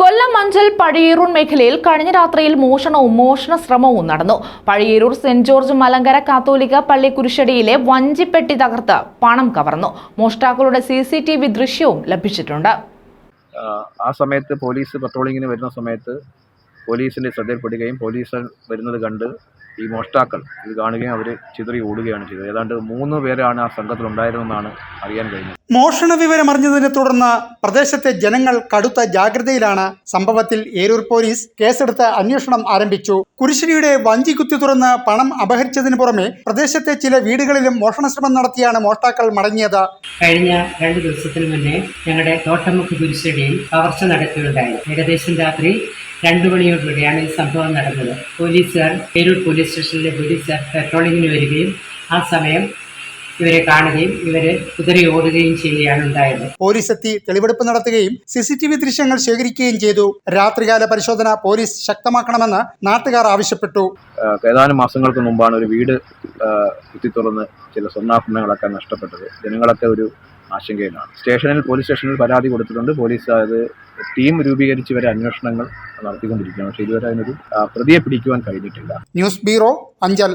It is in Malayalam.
കൊല്ലം അഞ്ചൽ പഴയൂർ മേഖലയിൽ കഴിഞ്ഞ രാത്രിയിൽ മോഷണവും മോഷണ ശ്രമവും നടന്നു. പഴയൂർ സെന്റ് ജോർജ് മലങ്കര കാത്തോലിക്ക പള്ളി കുരിശടിയിലെ വഞ്ചിപ്പെട്ടി തകർത്ത് പണം കവർന്നു. മോഷ്ടാക്കളുടെ സി സി ടി വി ദൃശ്യവും ലഭിച്ചിട്ടുണ്ട്. ആ സമയത്ത് പോലീസ് പട്രോളിങ്ങിന് വരുന്ന സമയത്ത് പോലീസിന്റെ ശ്രദ്ധയിൽപ്പെടുകയും പോലീസ് വരുന്നത് കണ്ട് ഈ മോഷ്ടാക്കൾ ഇത് കാണുകയും അവർ ചിതറി ഓടുകയാണ് ചെയ്തത്. ഏതാണ്ട് മൂന്ന് പേരാണ് ആ സംഘത്തിൽ ഉണ്ടായിരുന്നതെന്നാണ് അറിയാൻ കഴിഞ്ഞത്. മോഷണ വിവരം അറിഞ്ഞതിനെ തുടർന്ന് പ്രദേശത്തെ ജനങ്ങൾ കടുത്ത ജാഗ്രതയിലാണ് സംഭവത്തിൽ ഏരൂർ പോലീസ് കേസെടുത്ത് അന്വേഷണം ആരംഭിച്ചു. കുരിശിനിയുടെ വഞ്ചി കുത്തി തുറന്ന് പണം അപഹരിച്ചതിന് പുറമെ പ്രദേശത്തെ ചില വീടുകളിലും മോഷണശ്രമം നടത്തിയാണ് മോഷ്ടാക്കൾ മടങ്ങിയത്. കഴിഞ്ഞ രണ്ട് ദിവസത്തിന് മുന്നേ ഞങ്ങളുടെ തോട്ടമുക്ക് കുരിശടിയിൽ കവർച്ച നടക്കുകയുണ്ടായി. ഏകദേശം രാത്രി രണ്ടു മണിയോടുകൂടിയാണ് ഈ സംഭവം നടന്നത്. പോലീസുകാർ ഏരൂർ പോലീസ് സ്റ്റേഷനിലെ പോലീസുകാർ പെട്രോളിങ്ങിന് വരികയും ആ സമയം ഇവരെ കാണുകയും ഇവരെ കുതിരി ഓടുകയും ചെയ്യുകയാണ് ഉണ്ടായത്. പോലീസ് എത്തി തെളിവെടുപ്പ് നടത്തുകയും സിസിടിവി സി ടി വി ദൃശ്യങ്ങൾ ശേഖരിക്കുകയും ചെയ്തു. രാത്രികാല പരിശോധന പോലീസ് ശക്തമാക്കണമെന്ന് നാട്ടുകാർ ആവശ്യപ്പെട്ടു. ഏതാനും മാസങ്ങൾക്ക് മുമ്പാണ് ഒരു വീട് കുത്തി തുറന്ന് ചില സ്വർണാഭരണങ്ങളൊക്കെ നഷ്ടപ്പെട്ടത്. ജനങ്ങളൊക്കെ ഒരു ആശങ്കയിലാണ്. സ്റ്റേഷനിൽ പോലീസ് സ്റ്റേഷനിൽ പരാതി കൊടുത്തിട്ടുണ്ട്. പോലീസ് അത് ടീം രൂപീകരിച്ച് വരെ അന്വേഷണങ്ങൾ നടത്തിക്കൊണ്ടിരിക്കുകയാണ്. പക്ഷേ ഇതുവരെ അതിനൊരു പ്രതിയെ പിടിക്കുവാൻ കഴിഞ്ഞിട്ടില്ല. News bureau Anchal.